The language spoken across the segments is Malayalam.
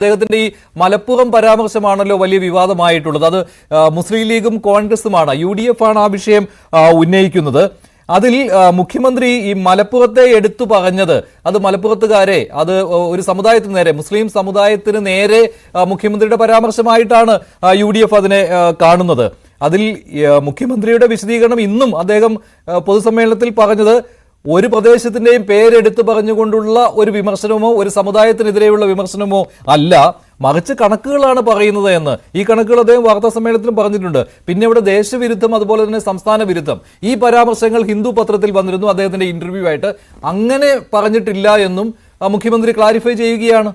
അദ്ദേഹത്തിന്റെ ഈ മലപ്പുറം പരാമർശമാണല്ലോ വലിയ വിവാദമായിട്ടുള്ളത്. അത് മുസ്ലിം ലീഗും കോൺഗ്രസുമാണ്. യു ഡി എഫ് ആണ് ആ വിഷയം ഉന്നയിക്കുന്നത്. അതിൽ മുഖ്യമന്ത്രി ഈ മലപ്പുറത്തെ എടുത്തു പറഞ്ഞത് അത് മലപ്പുറത്തുകാരെ അത് ഒരു സമുദായത്തിന് നേരെ മുസ്ലിം സമുദായത്തിന് നേരെ മുഖ്യമന്ത്രിയുടെ പരാമർശമായിട്ടാണ് യു ഡി എഫ് അതിനെ കാണുന്നത്. അതിൽ മുഖ്യമന്ത്രിയുടെ വിശദീകരണം ഇന്നും അദ്ദേഹം പൊതുസമ്മേളനത്തിൽ പറഞ്ഞത് ഒരു പ്രദേശത്തിന്റെയും പേരെടുത്ത് പറഞ്ഞുകൊണ്ടുള്ള ഒരു വിമർശനമോ ഒരു സമുദായത്തിനെതിരെയുള്ള വിമർശനമോ അല്ല. മറിച്ച് കണക്കുകളാണ് പറയുന്നത് എന്ന്. ഈ കണക്കുകൾ അദ്ദേഹം വാർത്താ സമ്മേളനത്തിലും പറഞ്ഞിട്ടുണ്ട്. പിന്നെ ഇവിടെ ദേശവിരുദ്ധം അതുപോലെ തന്നെ സംസ്ഥാന വിരുദ്ധം. ഈ പരാമർശങ്ങൾ ഹിന്ദു പത്രത്തിൽ വന്നിരുന്നു അദ്ദേഹത്തിന്റെ ഇന്റർവ്യൂ ആയിട്ട്. അങ്ങനെ പറഞ്ഞിട്ടില്ല എന്നും മുഖ്യമന്ത്രി ക്ലാരിഫൈ ചെയ്യുകയാണ്.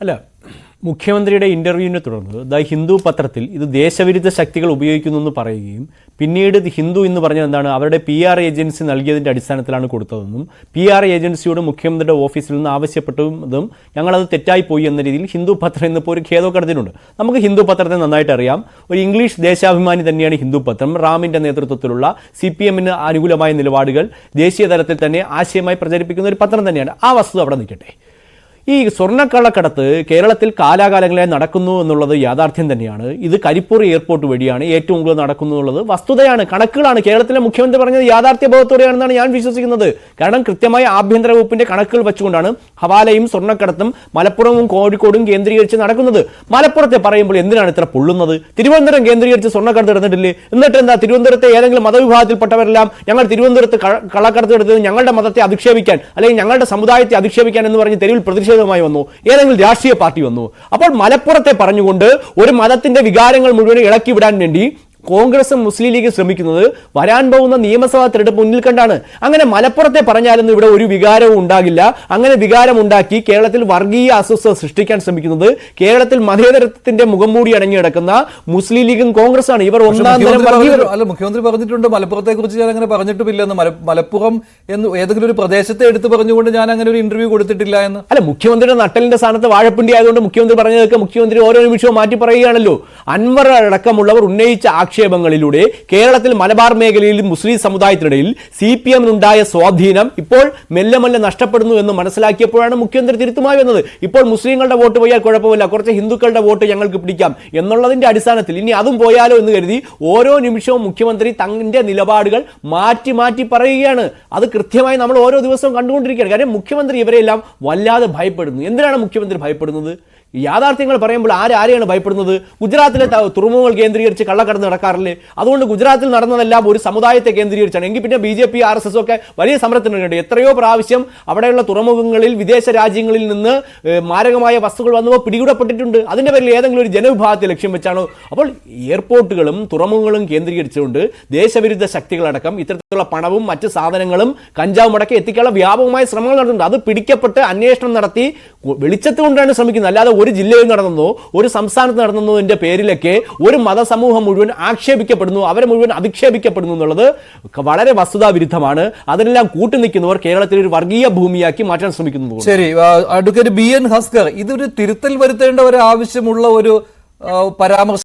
അല്ല മുഖ്യമന്ത്രിയുടെ ഇന്റർവ്യൂവിനെ തുടർന്ന് ദ ഹിന്ദു പത്രത്തിൽ ഇത് ദേശവിരുദ്ധ ശക്തികൾ ഉപയോഗിക്കുന്നു എന്ന് പറയുകയും പിന്നീട് ഹിന്ദു എന്ന് പറഞ്ഞത് എന്താണ് അവരുടെ പി ആർ ഏജൻസി നൽകിയതിന്റെ അടിസ്ഥാനത്തിലാണ് കൊടുത്തതെന്നും പി ആർ ഏജൻസിയോട് മുഖ്യമന്ത്രിയുടെ ഓഫീസിൽ നിന്ന് ആവശ്യപ്പെട്ടതും ഞങ്ങളത് തെറ്റായി പോയി എന്ന രീതിയിൽ ഹിന്ദു പത്രം ഇന്നിപ്പോൾ ഒരു ഖേദോക്കടത്തിനുണ്ട് നമുക്ക് ഹിന്ദു പത്രത്തെ നന്നായിട്ട് അറിയാം ഒരു ഇംഗ്ലീഷ് ദേശാഭിമാനി തന്നെയാണ് ഹിന്ദു പത്രം. റാമിന്റെ നേതൃത്വത്തിലുള്ള സി പി എമ്മിന് അനുകൂലമായ നിലപാടുകൾ ദേശീയ തലത്തിൽ തന്നെ ആശയമായി പ്രചരിപ്പിക്കുന്ന ഒരു പത്രം തന്നെയാണ്. ആ വസ്തുത അവിടെ നിൽക്കട്ടെ. ഈ സ്വർണക്കള്ളക്കടത്ത് കേരളത്തിൽ കാലാകാലങ്ങളെ നടക്കുന്നു എന്നുള്ളത് യാഥാർത്ഥ്യം തന്നെയാണ്. ഇത് കരിപ്പൂർ എയർപോർട്ട് വഴിയാണ് ഏറ്റവും കൂടുതൽ നടക്കുന്നു എന്നുള്ളത് വസ്തുതയാണ്. കണക്കുകളാണ് കേരളത്തിലെ മുഖ്യമന്ത്രി പറഞ്ഞത് യാഥാർത്ഥ്യ ബോധത്തോടെയാണെന്നാണ് ഞാൻ വിശ്വസിക്കുന്നത്. കാരണം കൃത്യമായ ആഭ്യന്തര വകുപ്പിന്റെ കണക്കുകൾ വെച്ചുകൊണ്ടാണ് ഹവാലയും സ്വർണക്കടത്തും മലപ്പുറവും കോഴിക്കോടും കേന്ദ്രീകരിച്ച് നടക്കുന്നത്. മലപ്പുറത്തെ പറയുമ്പോൾ എന്തിനാണ് ഇത്ര പൊള്ളുന്നത്? തിരുവനന്തപുരം കേന്ദ്രീകരിച്ച് സ്വർണക്കടത്ത് നടന്നിട്ടില്ലേ എന്നിട്ട് എന്താ തിരുവനന്തപുരത്തെ ഏതെങ്കിലും മതവിഭാഗത്തിൽപ്പെട്ടവരെല്ലാം ഞങ്ങൾ തിരുവനന്തപുരത്ത് കള്ളക്കടത്ത് എടുത്തത് ഞങ്ങളുടെ മതത്തെ അധിക്ഷേപിക്കാൻ അല്ലെങ്കിൽ ഞങ്ങളുടെ സമുദായത്തെ അധിക്ഷേപിക്കാൻ എന്ന് പറഞ്ഞ് തെരുവിൽ പ്രതിഷേധമായി വന്നു. ഏതെങ്കിലും രാഷ്ട്രീയ പാർട്ടി വന്നു. അപ്പോൾ മലപ്പുറത്തെ പറഞ്ഞുകൊണ്ട് ഒരു മതത്തിന്റെ വികാരങ്ങൾ മുഴുവൻ ഇളക്കി വിടാൻ വേണ്ടി കോൺഗ്രസും മുസ്ലിം ലീഗും ശ്രമിക്കുന്നത് വരാൻ പോകുന്ന നിയമസഭാ തെരഞ്ഞെടുപ്പ് മുന്നിൽ കണ്ടാണ്. അങ്ങനെ മലപ്പുറത്തെ പറഞ്ഞാലൊന്നും ഇവിടെ ഒരു വികാരവും ഉണ്ടാകില്ല. അങ്ങനെ വികാരം ഉണ്ടാക്കി കേരളത്തിൽ വർഗീയ അസ്വസ്ഥത സൃഷ്ടിക്കാൻ ശ്രമിക്കുന്നത് കേരളത്തിൽ മതേതരത്വത്തിന്റെ മുഖം മൂടി അടങ്ങി കിടക്കുന്ന മുസ്ലിം ലീഗും കോൺഗ്രസാണ് ഇവർ ഒന്നാം തരം അല്ല മുഖ്യമന്ത്രി പറഞ്ഞിട്ടുണ്ട്. മലപ്പുറത്തെ കുറിച്ച് ഞാൻ അങ്ങനെ പറഞ്ഞിട്ടുമില്ലെന്ന്. മലപ്പുറം എന്ന് ഏതെങ്കിലും ഒരു പ്രദേശത്തെ എടുത്ത് പറഞ്ഞുകൊണ്ട് ഞാൻ അങ്ങനെ ഒരു ഇന്റർവ്യൂ കൊടുത്തിട്ടില്ല എന്ന്. അല്ല മുഖ്യമന്ത്രിയുടെ നട്ടലിന്റെ സ്ഥാനത്ത് വാഴപ്പിണ്ടി ആയതുകൊണ്ട് മുഖ്യമന്ത്രി പറഞ്ഞതൊക്കെ മുഖ്യമന്ത്രി ഓരോ നിമിഷവും മാറ്റി പറയുകയാണല്ലോ. അൻവർ അടക്കമുള്ളവർ ഉന്നയിച്ച ആക്ഷേപങ്ങളിലൂടെ കേരളത്തിൽ മലബാർ മേഖലയിൽ മുസ്ലിം സമുദായത്തിനിടയിൽ സി പി എമ്മിനുണ്ടായ സ്വാധീനം ഇപ്പോൾ മെല്ലെ മെല്ലെ നഷ്ടപ്പെടുന്നു എന്ന് മനസ്സിലാക്കിയപ്പോഴാണ് മുഖ്യമന്ത്രി തിരുത്തുമായി വന്നത്. ഇപ്പോൾ മുസ്ലിങ്ങളുടെ വോട്ട് പോയാൽ കുഴപ്പമില്ല. കുറച്ച് ഹിന്ദുക്കളുടെ വോട്ട് ഞങ്ങൾക്ക് പിടിക്കാം എന്നുള്ളതിന്റെ അടിസ്ഥാനത്തിൽ ഇനി അതും പോയാലോ എന്ന് കരുതി ഓരോ നിമിഷവും മുഖ്യമന്ത്രി തന്റെ നിലപാടുകൾ മാറ്റി മാറ്റി പറയുകയാണ്. അത് കൃത്യമായി നമ്മൾ ഓരോ ദിവസവും കണ്ടുകൊണ്ടിരിക്കുകയാണ്. കാര്യം മുഖ്യമന്ത്രി ഇവരെല്ലാം വല്ലാതെ ഭയപ്പെടുന്നു. എന്തിനാണ് മുഖ്യമന്ത്രി ഭയപ്പെടുന്നത്? യാഥാർത്ഥ്യങ്ങൾ പറയുമ്പോൾ ആരാരെയാണ് ഭയപ്പെടുന്നത്? ഗുജറാത്തിലെ തുറമുഖങ്ങൾ കേന്ദ്രീകരിച്ച് കള്ളക്കടന്ന് നടക്കാറില്ലേ? അതുകൊണ്ട് ഗുജറാത്തിൽ നടന്നതെല്ലാം ഒരു സമുദായത്തെ കേന്ദ്രീകരിച്ചാണ്. എങ്കിൽ പിന്നെ B J P R S S ഒക്കെ വലിയ സമരത്തിനുണ്ട് എത്രയോ പ്രാവശ്യം അവിടെയുള്ള തുറമുഖങ്ങളിൽ വിദേശ രാജ്യങ്ങളിൽ നിന്ന് മാരകമായ വസ്തുക്കൾ വന്നപ്പോൾ പിടികൂടപ്പെട്ടിട്ടുണ്ട്. അതിന്റെ പേരിൽ ഏതെങ്കിലും ഒരു ജനവിഭാഗത്തെ ലക്ഷ്യം വെച്ചാണോ? അപ്പോൾ എയർപോർട്ടുകളും തുറമുഖങ്ങളും കേന്ദ്രീകരിച്ചുകൊണ്ട് ദേശവിരുദ്ധ ശക്തികളടക്കം ഇത്തരത്തിലുള്ള പണവും മറ്റ് സാധനങ്ങളും കഞ്ചാവും അടക്കം എത്തിക്കാനുള്ള വ്യാപകമായ ശ്രമങ്ങൾ നടത്തുന്നുണ്ട് അത് പിടിക്കപ്പെട്ട് അന്വേഷണം നടത്തി വെളിച്ചത്ത് കൊണ്ടാണ് ശ്രമിക്കുന്നത്. അല്ലാതെ ഒരു ജില്ലയിൽ നടന്നതോ ഒരു സംസ്ഥാനത്ത് നടന്നതിന്റെ പേരിലൊക്കെ ഒരു മതസമൂഹം മുഴുവൻ ആക്ഷേപിക്കപ്പെടുന്നു അവരെ മുഴുവൻ അധിക്ഷേപിക്കപ്പെടുന്നു എന്നുള്ളത് വളരെ വസ്തുതാവിരുദ്ധമാണ്. അതിനെല്ലാം കൂട്ടുനിൽക്കുന്നവർ കേരളത്തിൽ ഒരു വർഗീയ ഭൂമിയാക്കി മാറ്റാൻ ശ്രമിക്കുന്നു ശരി അഡ്വക്കേറ്റ് ബി എൻ ഹസ്കർ ഇതൊരു തിരുത്തൽ വരുത്തേണ്ട ഒരു ആവശ്യമുള്ള ഒരു പരാമർശം